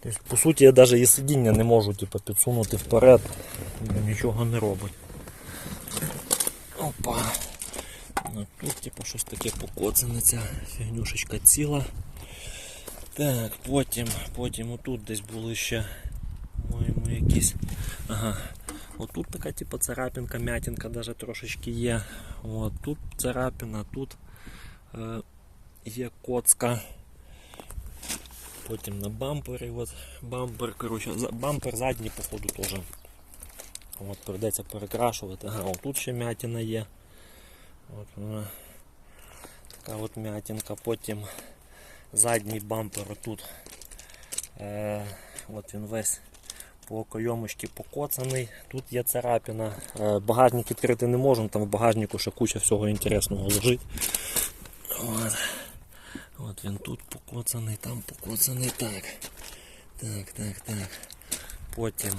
Тобто, по суті, я навіть і сидіння не можу типу, підсунути вперед, нічого не робить. Опа. Ну, тут типу, щось таке покоцане, ця фігнюшечка ціла. Так, потім, потім отут десь були ще по-моєму, якісь. Ага. Отут така типу царапинка, м'ятинка даже трошечки є. От, тут царапина, тут е, є коцка. Потім на бампері, от бампер, коротше, бампер задній, походу, теж. От, прийдеться перекрашувати. От тут ще м'ятина є. От вона. Така от м'ятинка. Потім задній бампер отут. Е, от він весь по кайомочці покоцаний. Тут є царапина. Е, багажник відкрити не можемо, там в багажнику ще куча всього інтересного лежить. От. От він тут покоцаний, там покоцаний. Так. Так, так, так. Потім